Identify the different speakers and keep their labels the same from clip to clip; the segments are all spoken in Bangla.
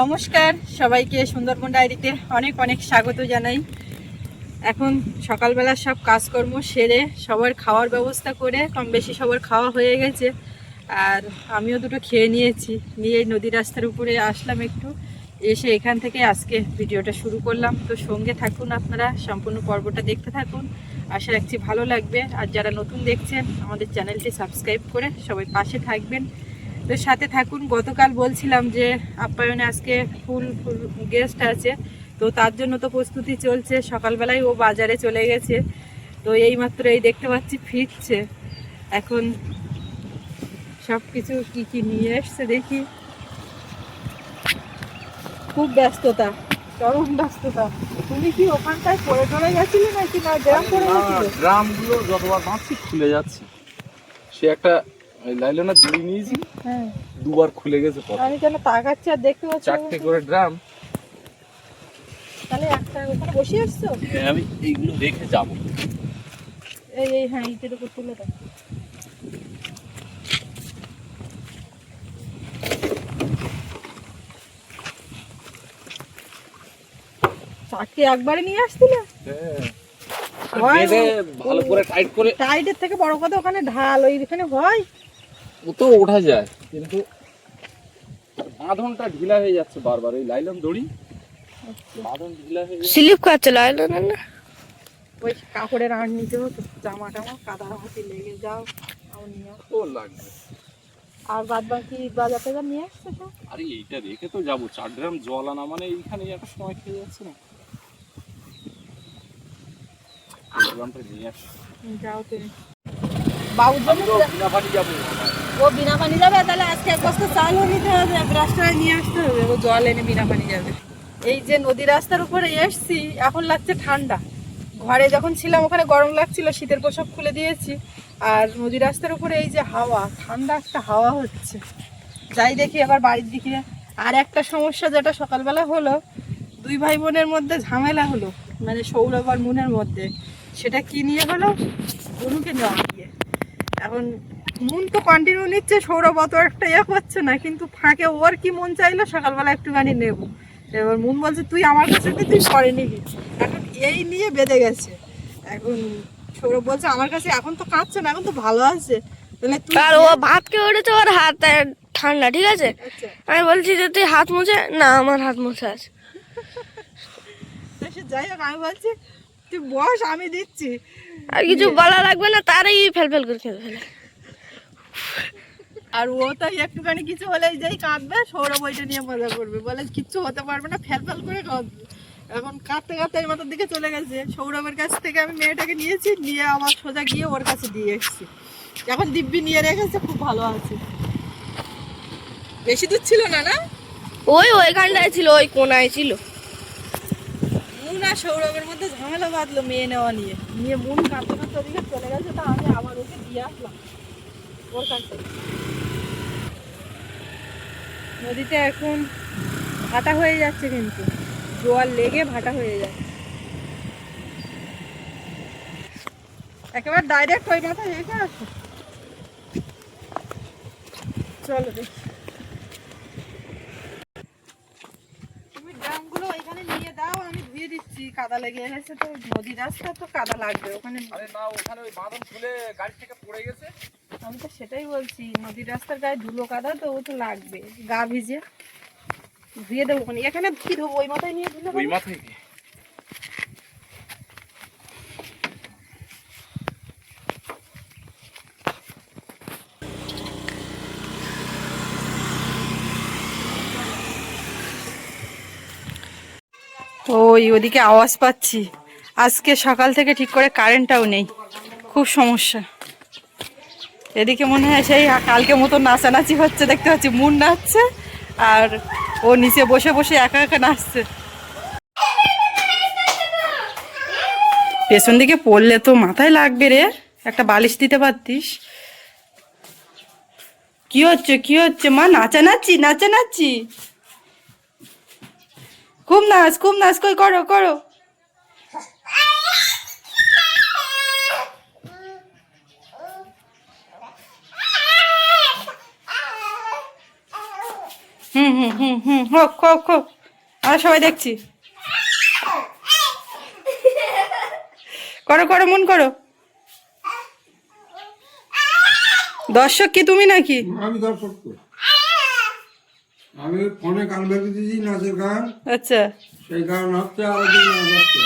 Speaker 1: নমস্কার, সবাইকে সুন্দরবন ডায়েরিতে অনেক অনেক স্বাগত জানাই। এখন সকালবেলা সব কাজকর্ম সেরে সবার খাওয়ার ব্যবস্থা করে কম বেশি সবার খাওয়া হয়ে গেছে। আর আমিও দুটো খেয়ে নিয়েছি, নিয়ে নদী রাস্তার উপরে আসলাম একটু। এসে এখান থেকে আজকে ভিডিওটা শুরু করলাম। তো সঙ্গে থাকুন আপনারা, সম্পূর্ণ পর্বটা দেখতে থাকুন। আশা রাখছি ভালো লাগবে। আর যারা নতুন দেখছেন, আমাদের চ্যানেলটি সাবস্ক্রাইব করে সবাই পাশে থাকবেন। তো সাথে থাকুন। গতকাল বলছিলাম যে আপ্যায়নে আজকে ফুল ফুল গেস্ট আছে, তো তার জন্য তো প্রস্তুতি চলছে। সকালবেলায় ও বাজারে চলে গেছে, তো এইমাত্র এই দেখতে পাচ্ছি ফিরছে। এখন সব কিছু কি কি নিয়ে এসছে দেখি। খুব ব্যস্ততা, চরম ব্যস্ততা। তুমি কি ওখানটায় পড়ে টরে গেছিলে নাকি না? গ্রাম পড়ে গেছিলে?
Speaker 2: ড্রামগুলো যতবার ভাঙছি খুলে যাচ্ছে। সে একটা ওই লাইলনের দড়ি নিয়েছি।
Speaker 1: হ্যাঁ।
Speaker 2: দুবার খুলে গেছে পথে।
Speaker 1: আমি যেন তাকাচ্ছি আর দেখতে পাচ্ছি
Speaker 2: চারটে করে ড্রাম।
Speaker 1: তাহলে একটা ওখানে বসে আসছো?
Speaker 2: আমি এইগুলো রেখে যাব।
Speaker 1: এই এই হ্যাঁ ইটের উপর তুলে দাও। চারটে একবারে নিয়ে আসছিলে? হয়।
Speaker 2: ভালো করে টাইট করে
Speaker 1: টাইটের থেকে বড় কথা ওখানে ঢাল ওইখানে হয়
Speaker 2: ও তো ওঠা যায়। কিন্তু বাঁধনটা ঢিলা হয়ে যাচ্ছে বারবার ওই লাইলন দড়ি। বাঁধন ঢিলা হয়ে
Speaker 3: স্লিপ খাচ্ছে লাইলো না?
Speaker 1: ওই কাপড়ের আড় নিতে হতো জামা টামা কাদা হাতে লেগে যাও তাও নিয়ে।
Speaker 2: ও লাগবে।
Speaker 1: আর বাদ বাকি বাজার টাজার নিয়ে আসছে তো?
Speaker 2: আরে এইটা রেখে তো যাব চার ড্রাম জল আনা মানে এইখানে একটা সময় খেয়ে যাচ্ছে না। এই নিয়ে আসি।
Speaker 1: যাও তুমি। বাবুর জন্য
Speaker 2: যাব।
Speaker 1: ও বিনা পানি যাবে, তাহলে আজকে এক বস্তা চালও নিতে হবে ব্রাশটা নিয়ে আসতে হবে, ও জল এনে বিনা পানি যাবে। এই যে নদী রাস্তার উপরে এসছি, এখন লাগছে ঠান্ডা। ঘরে যখন ছিলাম, ওখানে গরম লাগছিল, শীতের পোশাক খুলে দিয়েছি, আর নদী রাস্তার উপরে এই যে হাওয়া, ঠান্ডা একটা হাওয়া হচ্ছে। যাই দেখি আবার বাড়ির দিকে। আর একটা সমস্যা যেটা সকালবেলা হলো, দুই ভাই বোনের মধ্যে ঝামেলা হলো মানে সৌরভ আর মুনের মধ্যে। সেটা কি নিয়ে হলো? অনুকে নেওয়া নিয়ে এখন মন তো কন্টিনিউ নিচ্ছে সৌরভ অত একটা ইয়ে করছে না কিন্তু ফাঁকে ওর কি মন চাইলো সকালবেলা একটুখানি নেব। এবার মন বলছে তুই আমার কাছে তুই পরে নিবি। এখন এই নিয়ে বেঁধে গেছে। এখন সৌরভ বলছে আমার কাছে এখন তো কাঁদছে না এখন তো ভালো আছে। তাহলে তুই
Speaker 3: আর ও ভাত খেয়ে উঠেছে ওর হাত ঠান্ডা ঠিক আছে?
Speaker 1: আচ্ছা।
Speaker 3: আমি বলছি যে তুই হাত মুছে? না আমার হাত মুছে আছে।
Speaker 1: যাই হোক আমি বলছি তুই বস আমি দিচ্ছি।
Speaker 3: আর কিছু বলা লাগবে না তারই ফেল ফেল করে খেতে ফেলে।
Speaker 1: আর ও তো একটুখানি কিছু হলে যেই কাঁদবে সৌরভ ওইটা নিয়ে মজা করবে। বলে কিচ্ছু হতে পারবে না ফেল ফেল করে কাঁদবে। এখন কাঁদতে কাঁদতে এই মাথার দিকে চলে গেছে। সৌরভের কাছ থেকে আমি মেয়েটাকে নিয়েছি নিয়ে আবার সোজা গিয়ে ওর কাছে দিয়ে এসেছি। এখন দিব্যি নিয়ে রেখেছে খুব ভালো আছে। বেশি দূর ছিল না না?
Speaker 3: ওই ওইখানটায় ছিল ওই কোনায় ছিল।
Speaker 1: মুন আর সৌরভের মধ্যে ঝামেলা বাঁধলো মেয়ে নেওয়া নিয়ে। নিয়ে মুন কাঁদতে কাঁদতে ওদিকে চলে গেছে তা আমি আবার ওকে দিয়ে আসলাম। ওর কাছ। নদীতে এখন ভাটা হয়ে যাচ্ছে কিন্তু। জোয়ার লেগে ভাটা হয়ে যাচ্ছে। একেবারে ডাইরেক্ট ওই মাথায় রেখে আছে। চলো দেখি। তুমি ড্রামগুলো ওইখানে নিয়ে দাও, আমি ধুয়ে দিচ্ছি। কাদা লেগে গেছে তো নদী রাস্তা তো কাদা লাগবে, ওখানে
Speaker 2: আরে না, ওখানে ওই বাঁধন খুলে গাড়ি থেকে পড়ে গেছে।
Speaker 1: আমি তো সেটাই বলছি নদীর রাস্তার গায়ে ধুলো কাদা তো ও তো লাগবে। গা ভিজে। ধুয়ে দেবো এখানে কি ধোবো? ওই মাথায় নিয়ে ধুলে
Speaker 2: ওই মাথায়
Speaker 1: ওই ওদিকে আওয়াজ পাচ্ছি। আজকে সকাল থেকে ঠিক করে কারেন্টটাও নেই। খুব সমস্যা। এদিকে মনে হয় সেই কালকে মতো নাচানাচি হচ্ছে, দেখতে পাচ্ছি মুন নাচছে আর ও নিচে বসে বসে একা একা নাচছে। পেছন দিকে পড়লে তো মাথায় লাগবে রে, একটা বালিশ দিতে পারতিস। কি হচ্ছে কি হচ্ছে? মা, নাচানাচি নাচানাচি। খুব নাচ খুব নাচ, কই করো করো। হুম হুম হুম হুম হোক হোক হোক। আমরা সবাই দেখছি। করো করো মন করো। দর্শক কি তুমি নাকি?
Speaker 4: আমি দর্শক আমি ফোনে গান বেঁধে দিয়েছি নাচের গান।
Speaker 1: আচ্ছা।
Speaker 4: সেই গান হচ্ছে আরও দিন নাচ হচ্ছে।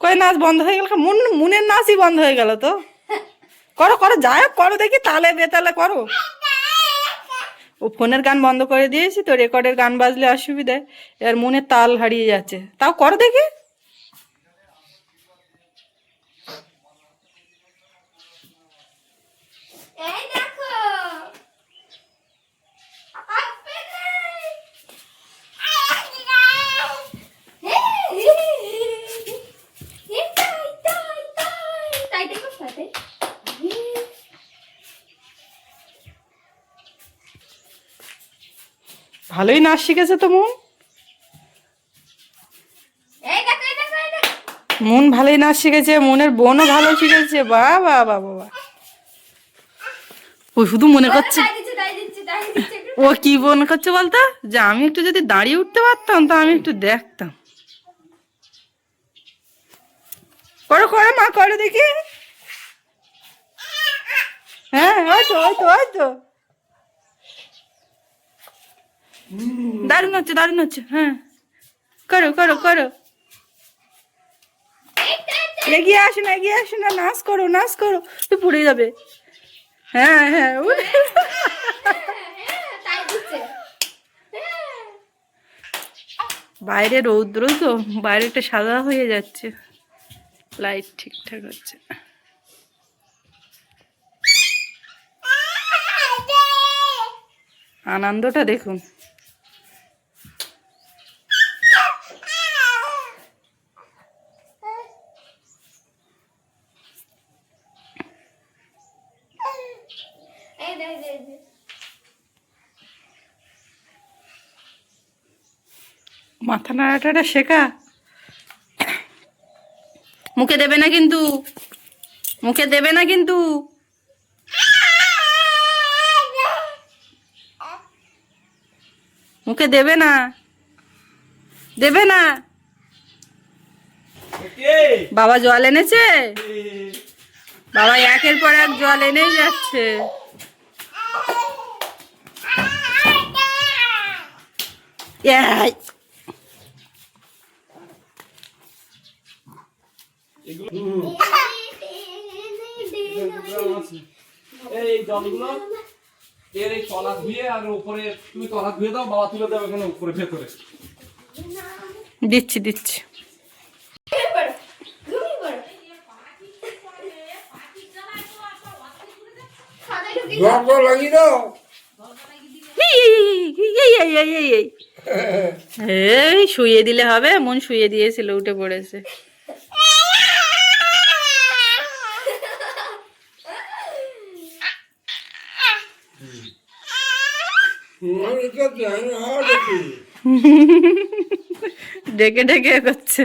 Speaker 1: কই নাচ বন্ধ হয়ে গেল? মন মনের নাচই বন্ধ হয়ে গেল তো? করো করো, যাই হোক, করো দেখি, তালে বেতালে করো। ও ফোনের গান বন্ধ করে দিয়েছি, তো রেকর্ডের গান বাজলে অসুবিধে এর মনে তাল হারিয়ে যাচ্ছে। তাও করো দেখি
Speaker 3: এই দেখো তাই দেখো সাথে
Speaker 1: ভালোই নাচ শিখেছে তো মন। মন ভালোই নাচ শিখেছে মনের বোনও ভালো শিখেছে বা বা বা বাবা ও শুধু মনে করছে ও কি মনে করছে বলতো? যে আমি একটু যদি দাঁড়িয়ে উঠতে পারতাম তা আমি একটু দেখতাম। করো করো মা করো দেখি। হ্যাঁ ওই তো ওই তো ওই তো। দারুণ হচ্ছে দারুণ হচ্ছে হ্যাঁ। করো করো করো। এগিয়ে আসুন এগিয়ে আসুন না, নাচ করো নাচ করো। তুই পড়ে যাবে। হ্যাঁ হ্যাঁ বাইরে রৌদ্র তো, বাইরেটা সাদা হয়ে যাচ্ছে। লাইট ঠিকঠাক হচ্ছে। আনন্দটা দেখুন
Speaker 3: এই দেখ দেখ দেখ
Speaker 1: মাথা নাড়াটাটা শেখা। মুখে দেবে না কিন্তু। মুখে দেবে না কিন্তু। মুখে দেবে না। দেবে না। বাবা জল এনেছে? বাবা একের পর এক জল এনেই যাচ্ছে। এই,
Speaker 2: এই জলগুলো এর এই তলা ধুয়ে আর উপরে তুমি তলা ধুয়ে দাও বাবা তুলে দাও এখানে উপরে ভেতরে।
Speaker 1: দিচ্ছি দিচ্ছি।
Speaker 3: ঘুমিয়ে পড়ো খাতায় ঢুকিয়ে
Speaker 4: জল জল লাগিয়ে দাও
Speaker 1: এই, এই, এই, এই, এই, এই, এই। এই শুয়ে দিলে হবে মন শুয়ে দিয়েছিল উঠে পড়েছে
Speaker 4: আমি তো জানি না, আর দেখি।
Speaker 1: ডেকে ডেকে করছে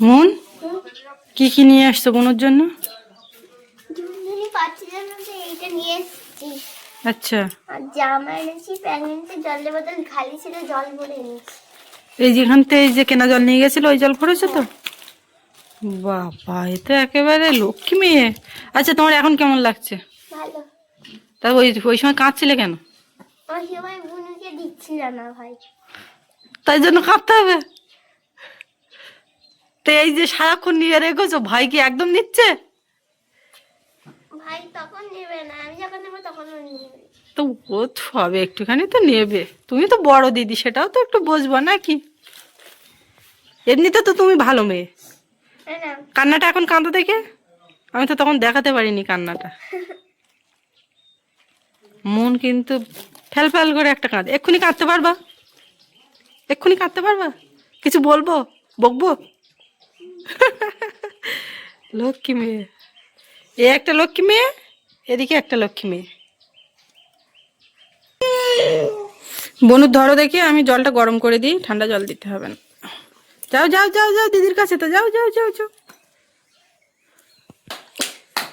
Speaker 1: মন কি কি নিয়ে আসছো বোনের জন্য? আচ্ছা।
Speaker 5: জামা এনেছি প্যান্ট জলের বোতল খালি ছিল জল ভরে এনেছি
Speaker 1: এই যেখান থেকে যে কেনা জল নিয়ে গেছিল ওই জল পড়েছে তো? বাবা এ তো একেবারে লক্ষ্মী মেয়ে। আচ্ছা তোমার এখন কেমন লাগছে?
Speaker 5: ভালো।
Speaker 1: তা ওই ওই সময় কাঁদছিলে কেন?
Speaker 5: আমার সময় বুনুকে দিচ্ছিল না ভাই।
Speaker 1: তাই জন্য কাঁদতে হবে? তো এই যে সারাক্ষণ নিয়ে রেখেছো ভাই কি একদম নিচ্ছে?
Speaker 5: ভাই তখন নেবে না আমি যখন নেব তখন
Speaker 1: তো ও হবে একটুখানি তো নেবে। তুমি তো বড় দিদি সেটাও তো একটু বুঝব নাকি? এমনিতে তো তুমি ভালো মেয়ে। কান্নাটা এখন কাঁদো দেখে? আমি তো তখন দেখাতে পারিনি কান্নাটা। মন কিন্তু ফেল ফেল করে একটা কাঁদে। এক্ষুনি কাঁদতে পারবা? এক্ষুনি কাঁদতে পারবা? কিছু বলব? বকবো? লক্ষ্মী মেয়ে। এ একটা লক্ষ্মী মেয়ে, এদিকে একটা লক্ষ্মী মেয়ে। বনুর ধরো দেখি, আমি জলটা গরম করে দিই, ঠান্ডা জল দিতে হবে না। যাও যাও যাও যাও, দিদির কাছে তো যাও যাও যাও যাও।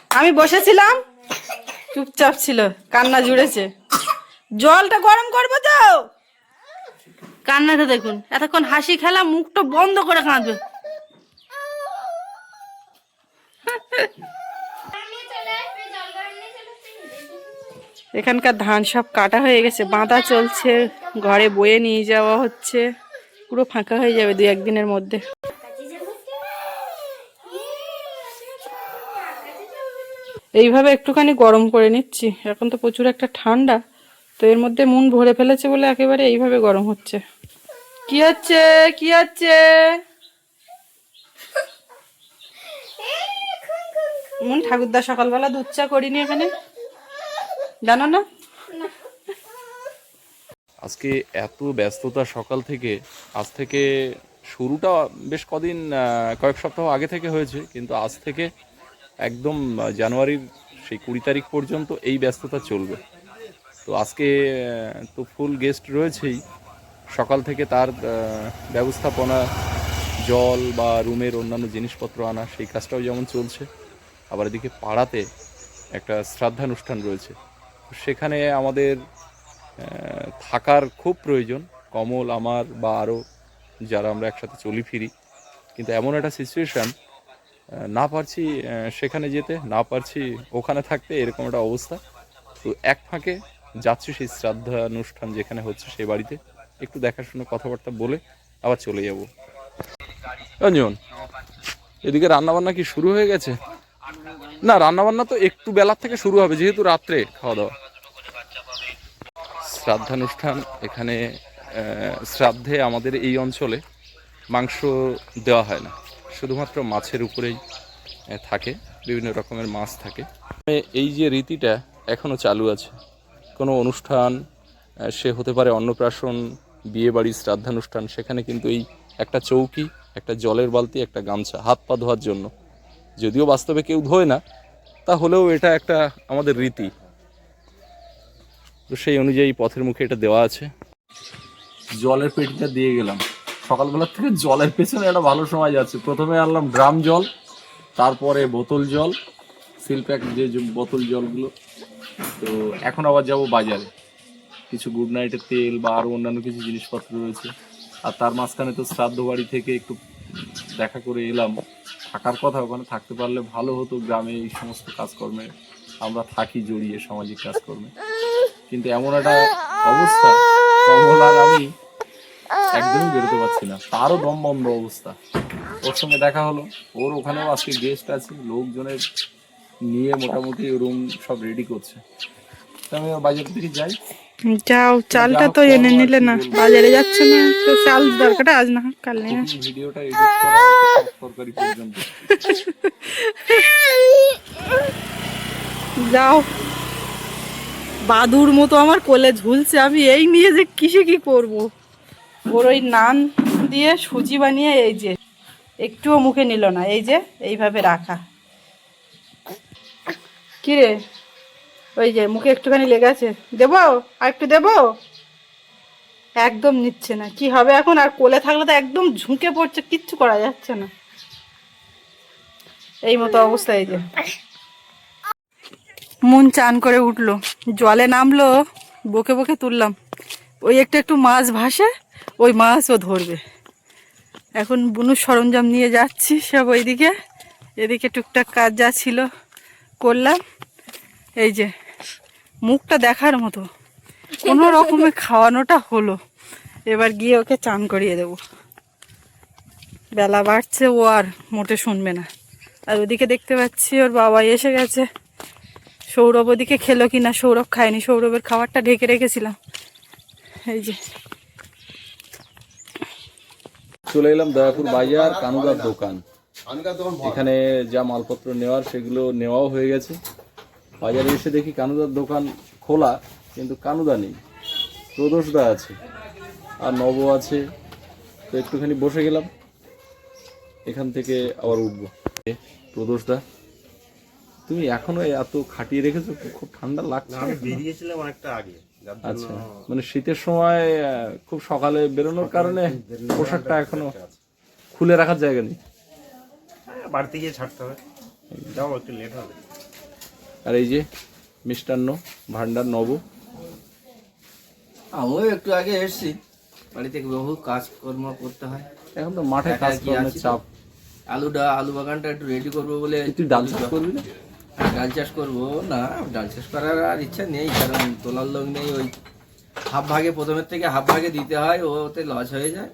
Speaker 1: আমি বসেছিলাম চুপচাপ ছিল, কান্না জুড়েছে। জলটা গরম করব তো। কান্নাটা দেখুন, এতক্ষণ হাসি খেলা, মুখটা বন্ধ করে কাঁদবে। এখানকার ধান সব কাটা হয়ে গেছে, বাঁধা চলছে, ঘরে বয়ে নিয়ে যাওয়া হচ্ছে, পুরো ফাঁকা হয়ে যাবে দু একদিনের মধ্যে। এইভাবে একটুখানি গরম করে নিচ্ছি। এখন তো প্রচুর একটা ঠান্ডা, তো এর মধ্যে মন ভরে ফেলেছে বলে একেবারে এইভাবে গরম হচ্ছে। কি হচ্ছে? কি হচ্ছে? মন ঠাকুরদা সকালবেলা দুধ চা করিনি এখানে। জানো না?
Speaker 2: আজকে এত ব্যস্ততা সকাল থেকে, আজ থেকে শুরুটা বেশ কদিন কয়েক সপ্তাহ আগে থেকে হয়েছে, কিন্তু আজ থেকে একদম জানুয়ারির সেই কুড়ি তারিখ পর্যন্ত এই ব্যস্ততা চলবে। তো আজকে তো ফুল গেস্ট রয়েছেই। সকাল থেকে তার ব্যবস্থাপনা, জল বা রুমের অন্যান্য জিনিসপত্র আনা, সেই কাজটাও যেমন চলছে, আবার এদিকে পাড়াতে একটা শ্রাদ্ধানুষ্ঠান রয়েছে। সেখানে আমাদের থাকার খুব প্রয়োজন। কমল, আমার বা আরও যারা আমরা একসাথে চলি ফিরি। কিন্তু এমন একটা সিচুয়েশান না পারছি সেখানে যেতে, না পারছি ওখানে থাকতে, এরকম একটা অবস্থা। তো এক ফাঁকে যাচ্ছি সেই শ্রাদ্ধানুষ্ঠান যেখানে হচ্ছে সেই বাড়িতে। একটু দেখাশোনা, কথাবার্তা বলে আবার চলে যাব। রঞ্জন, এদিকে রান্নাবান্না কি শুরু হয়ে গেছে? না, রান্নাবান্না তো একটু বেলার থেকে শুরু হবে, যেহেতু রাত্রে খাওয়া দাওয়া। শ্রাদ্ধানুষ্ঠান এখানে শ্রাদ্ধে আমাদের এই অঞ্চলে মাংস দেওয়া হয় না। শুধুমাত্র মাছের উপরেই থাকে বিভিন্ন রকমের মাছ থাকে। এই যে রীতিটা এখনও চালু আছে। কোনো অনুষ্ঠান সে হতে পারে অন্নপ্রাশন বিয়েবাড়ি শ্রাদ্ধানুষ্ঠান সেখানে কিন্তু এই একটা চৌকি একটা জলের বালতি একটা গামছা হাত পা ধোয়ার জন্য। যদিও বাস্তবে কেউ ধোয় না তাহলেও এটা একটা আমাদের রীতি। তো সেই অনুযায়ী পথের মুখে এটা দেওয়া আছে। জলের পেটিটা দিয়ে গেলাম। সকালবেলা থেকে জলের পেছনে একটা ভালো সময় যাচ্ছে। প্রথমে আনলাম ড্রাম জল, তারপরে বোতল জল সিল প্যাক যে বোতল জলগুলো। তো এখন আবার যাব বাজারে। কিছু গুড নাইটের তেল বা আরও অন্যান্য কিছু জিনিসপত্র রয়েছে। আর তার মাঝখানে তো শ্রাদ্ধ বাড়ি থেকে একটু দেখা করে এলাম। থাকার কথা, ওখানে থাকতে পারলে ভালো হতো গ্রামে এই সমস্ত কাজকর্মে। আমরা থাকি জড়িয়ে সামাজিক কাজকর্মে। কিন্তু এমন একটা অবস্থা, কমল আর আমি একদমই বেরোতে পারছি না। তারও দম বন্ধ অবস্থা। ওর সঙ্গে দেখা হলো। ওর ওখানেও আজকে গেস্ট আছে। লোকজনের নিয়ে মোটামুটি রুম সব রেডি করছে। আমি বাজার থেকে যাই।
Speaker 1: যাও চালটা তো এনে নিলে না। বাজারে যাচ্ছে না। তো চাল দরকারটা আজ না কাল নিয়ে।
Speaker 2: ভিডিওটা এডিট করা পর্যন্ত।
Speaker 1: যাও। বাদুর মতো আমার কোলে ঝুলছে। আমি এই নিয়ে যে কিসে কি করব? ওর ওই নান দিয়ে সুজি বানিয়ে এই যে, একটুও মুখে নিল না, এই যে এইভাবে রাখা। কি রে ওই যে মুখে একটুখানি লেগে আছে। দেবো? আর একটু দেবো? একদম নিচ্ছে না। কি হবে এখন? আর কোলে থাকলে তো একদম ঝুঁকে পড়ছে, কিচ্ছু করা যাচ্ছে না। এই মতো অবস্থা, এই যে। মন চান করে উঠল। জলে নামলো, বকে বকে তুললাম। ওই একটু একটু মাছ ভাসে, ওই মাছও ধরবে। এখন বুনুর সরঞ্জাম নিয়ে যাচ্ছি সব ওইদিকে। এদিকে টুকটাক কাজ যা ছিল করলাম। এই যে, মুখটা দেখার মতো। কোনো রকমে খাওয়ানোটা হলো। এবার গিয়ে ওকে চান করিয়ে দেবো। বেলা বাড়ছে, ও আর মোটে শুনবে না। আর ওদিকে দেখতে পাচ্ছি ওর বাবা এসে গেছে। সৌরভ ওদিকে খেলো কি না সৌরভ খায়নি। সৌরভের খাবারটা ঢেকে রেখেছিলাম। এই যে।
Speaker 2: চলে এলাম দয়াপুর বাজার কানুদার দোকান। এখানে যা মালপত্র নেওয়ার সেগুলো নেওয়াও হয়ে গেছে। বাজারে এসে দেখি কানুদার দোকান খোলা কিন্তু কানুদা নেই। প্রদোষদা আছে আর নব আছে। তো একটুখানি বসে গেলাম। এখান থেকে আবার উঠবো। প্রদোষদা তুমি এখনও এত খাটিয়ে রেখেছো খুব ঠান্ডা লাগছে। না?
Speaker 6: বেরিয়েছিলাম অনেকটা আগে।
Speaker 2: আচ্ছা। মানে শীতের সময় খুব সকালে বেরোনোর কারণে পোশাকটা এখনও খুলে রাখার জায়গা নেই?
Speaker 6: হ্যাঁ, বাড়িতে গিয়ে ছাড়তে হবে। যাও একটু লেট হবে।
Speaker 2: আর এই যে মিষ্টান্ন ভান্ডার নব।
Speaker 7: আমিও একটু আগে এসেছি। বাড়ি থেকে বহু কাজকর্ম করতে হয়।
Speaker 2: এখন তো মাঠে
Speaker 7: একা
Speaker 2: কাজ
Speaker 7: কি
Speaker 2: করার
Speaker 7: আছি তো?
Speaker 2: চাপ।
Speaker 7: আলুটা আলু বাগানটা একটু রেডি করব বলে
Speaker 2: তুই ডাল চাষ করবি না?
Speaker 7: ডাল চাষ করব না ডাল চাষ করার আর ইচ্ছা নেই কারণ তোলার লোক নেই ওই হাফ ভাগে প্রথমের থেকে হাফ ভাগে দিতে হয় ওতে লস হয়ে যায়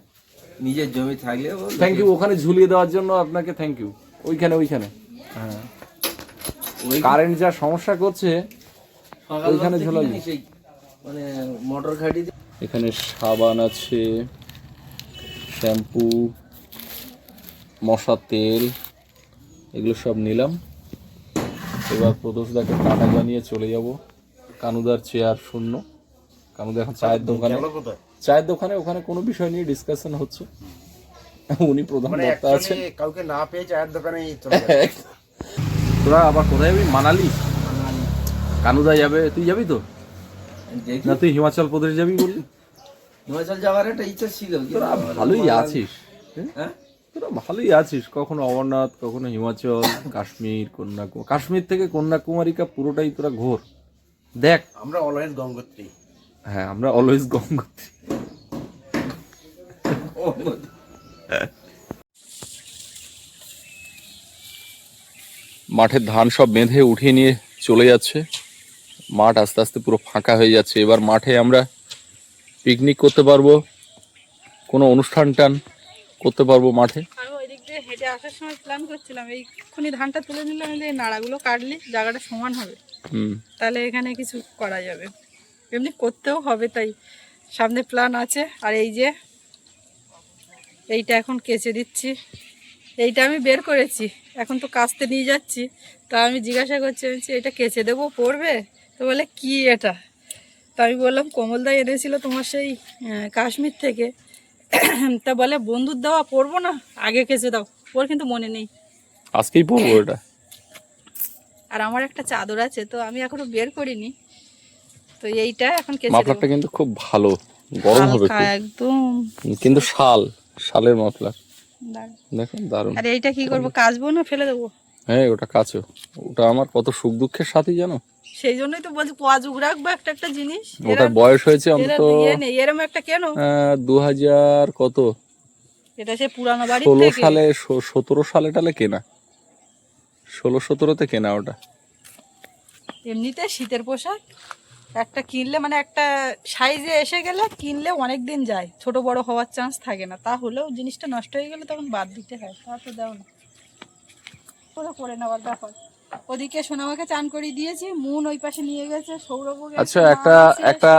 Speaker 7: নিজের জমি থাকলে
Speaker 2: থ্যাংক ইউ ওখানে ঝুলিয়ে দেওয়ার জন্য আপনাকে থ্যাংক ইউ ওইখানে ওইখানে। হ্যাঁ। কারেন্ট যা সমস্যা করছে ওইখানে ঝোলালি?
Speaker 7: মানে মোটর ঘাটি
Speaker 2: এখানে সাবান আছে শ্যাম্পু মশা তেল এগুলো সব নিলাম। এবার প্রদোষদাকে টাটা জানিয়ে চলে যাব। কানুদার চেয়ার শূন্য। কানুদা এখন চায়ের দোকানে। চায়ের দোকানে ওখানে কোনো বিষয় নিয়ে ডিসকাশন হচ্ছে। উনি প্রধান
Speaker 6: মানে
Speaker 2: বক্তা আছেন।
Speaker 6: কাউকে না পেয়ে চায়ের দোকানে
Speaker 2: তোরা আবার কোথায় যাবি? মানালি? কানুদা যাবে। তুই যাবি তো? না তুই হিমাচল প্রদেশ যাবি বললি?
Speaker 7: হিমাচল যাওয়ার একটা ইচ্ছা ছিল
Speaker 2: তোরা ভালোই আছিস। হ্যাঁ? তোরা ভালোই আছিস। কখনো অমরনাথ কখনো হিমাচল কাশ্মীর কন্যাকুমারী। কাশ্মীর থেকে কন্যাকুমারিকা পুরোটাই তোরা ঘোর। দেখ।
Speaker 6: আমরা অলওয়েজ গঙ্গোত্রী।
Speaker 2: হ্যাঁ আমরা অলওয়েজ গঙ্গোত্রী। মাঠের ধান সব বেঁধে উঠিয়ে নিয়ে চলে যাচ্ছে। মাঠ আস্তে আস্তে পুরো ফাঁকা হয়ে যাচ্ছে। এবার মাঠে আমরা পিকনিক করতে পারব। কোনো অনুষ্ঠান টান করতে পারব মাঠে?
Speaker 1: আমি ওই দিক দিয়ে হেঁটে আসার সময় প্ল্যান করছিলাম এইক্ষুনি ধানটা তুলে নিলাম এই নাড়াগুলো কাটলে জায়গাটা সমান হবে।
Speaker 2: হুম।
Speaker 1: তাহলে এখানে কিছু করা যাবে। এমনি করতেও হবে তাই সামনে প্ল্যান আছে। আর এই যে এইটা এখন কেচে দিচ্ছি। এইটা আমি বের করেছি এখন তো কাস্তে নিয়ে যাচ্ছি। তা আমি জিজ্ঞাসা করছি এটা কেচে দেবো পড়বে? তো বলে কি এটা? তা আমি বললাম কমলদা এনেছিল তোমার সেই কাশ্মীর থেকে। তা বলে বন্ধুর দেওয়া পড়ব না? আগে কেচে দাও। ওর কিন্তু মনে নেই।
Speaker 2: আজকেই পড়ব এটা
Speaker 1: আর আমার একটা চাদর আছে তো আমি এখনও বের করিনি। তো এইটা এখন কেচে
Speaker 2: মাফলারটা কিন্তু খুব ভালো। গরম হবে
Speaker 1: একদম।
Speaker 2: কিন্তু শাল শালের মাফলার। দেখুন দারুণ।
Speaker 1: আর এইটা কি করব কাচবো না ফেলে দেবো?
Speaker 2: হ্যাঁ ওটা কাচো। ওটা আমার কত সুখ দুঃখের সাথে জানো?
Speaker 1: সেই জন্যই তো বলছি পোয়া যুগ রাখব একটা একটা জিনিস।
Speaker 2: ওটার বয়স হয়েছে অন্তত
Speaker 1: এরম একটা কেন?
Speaker 2: দু হাজার কত?
Speaker 1: এটা সে পুরানো বাড়ি
Speaker 2: ষোলো সালে সতেরো সালে টালে কেনা। ষোলো সতেরোতে কেনা ওটা।
Speaker 1: এমনিতে শীতের পোশাক একটা কিনলে মানে একটা সাইজে এসে গেলে কিনলে অনেক দিন যায়। ছোট বড় হওয়ার চান্স থাকে না। তাহলেও জিনিসটা নষ্ট হয়ে গেলে তখন বাদ দিতে হয়। তা তো দাও না। করে নেওয়ার ব্যাপার। ওদিকে সোনামাকে চান করে দিয়েছি মুন ওই পাশে নিয়ে গেছে সৌরভ
Speaker 2: আচ্ছা একটা একটা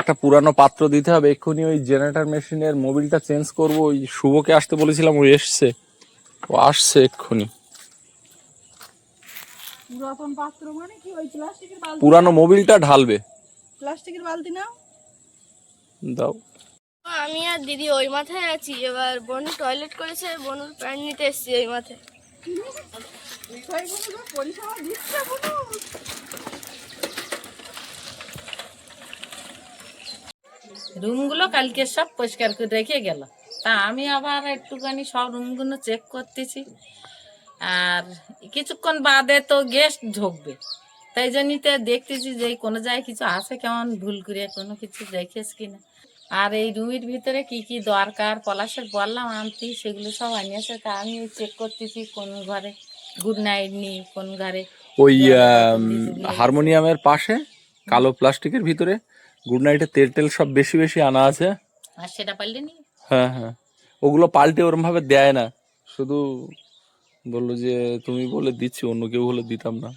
Speaker 2: একটা পুরানো পাত্র দিতে হবে এক্ষুনি ওই জেনারেটর মেশিনের মোবিলটা চেঞ্জ করব ওই শুভকে আসতে বলেছিলাম ও এসছে। ও আসছে এক্ষুনি।
Speaker 1: পুরাতন পাত্র মানে কি ওই প্লাস্টিকের বালতি?
Speaker 2: পুরানো মোবিলটা ঢালবে।
Speaker 1: প্লাস্টিকের বালতি নাও।
Speaker 2: দাও।
Speaker 3: আমি আর দিদি ওই মাথায় আছি এবার বনু টয়লেট করেছে বনুর প্যান্ট নিতে এসছি ওই মাথায়।
Speaker 8: রুমগুলো কালকে সব পরিষ্কার করে রেখে গেল। তা আমি আবার একটুখানি সব রুমগুলো চেক করতেছি। আর কিছুক্ষণ বাদে তো গেস্ট ঢুকবে। তাই জন্যতে দেখতেছি যে কোনো জায়গায় কিছু আছে কেমন? ভুল করে কোনো কিছু রেখেছ কিনা। আর এই রুমের ভিতরে কি কি দরকার? পলাশের বললাম আনতি সেগুলো সব আনিয়েছে তা আমি চেক করতেছি কোন ঘরে। গুড নাইট নি কোন ঘরে।
Speaker 2: ওই হারমোনিয়ামের পাশে কালো প্লাস্টিকের ভিতরে গুড নাইটের তেল টেল সব বেশি বেশি আনা আছে।
Speaker 8: আর সেটা পারলে নি?
Speaker 2: হ্যাঁ হ্যাঁ। ওগুলো পাল্টে ওরম ভাবে দেয় না। শুধু বলল যে তুমি বলে দিচ্ছি অন্য কেউ হলে দিতাম না।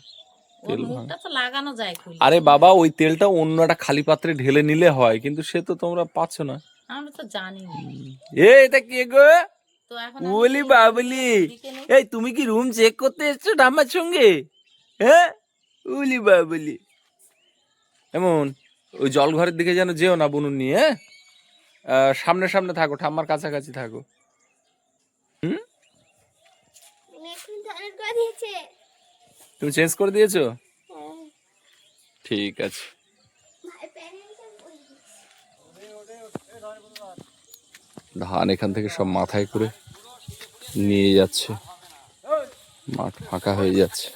Speaker 2: তেল
Speaker 8: লাগানো যায়
Speaker 2: আরে বাবা ওই তেলটা অন্য একটা খালি পাত্রে ঢেলে নিলে হয় কিন্তু সে তো তোমরা পাচ্ছ না।
Speaker 8: আমরা তো জানি
Speaker 2: এ এটা কে গো?
Speaker 8: তো
Speaker 2: বলি বাবলি। এই তুমি কি রুম চেক করতে এসছো আমার সঙ্গে? হ্যাঁ? উলি বাবলি। এমন ওই জল ঘরের দিকে যেন যেও না বুনুন নিয়ে হ্যাঁ? সামনে সামনে থাকো ঠাম্মার কাছাকাছি থাকো।
Speaker 5: দিয়েছে
Speaker 2: তুমি চেঞ্জ করে দিয়েছ? ঠিক আছে। ধান এখান থেকে সব মাথায় করে নিয়ে যাচ্ছে। মাঠ ফাঁকা হয়ে যাচ্ছে।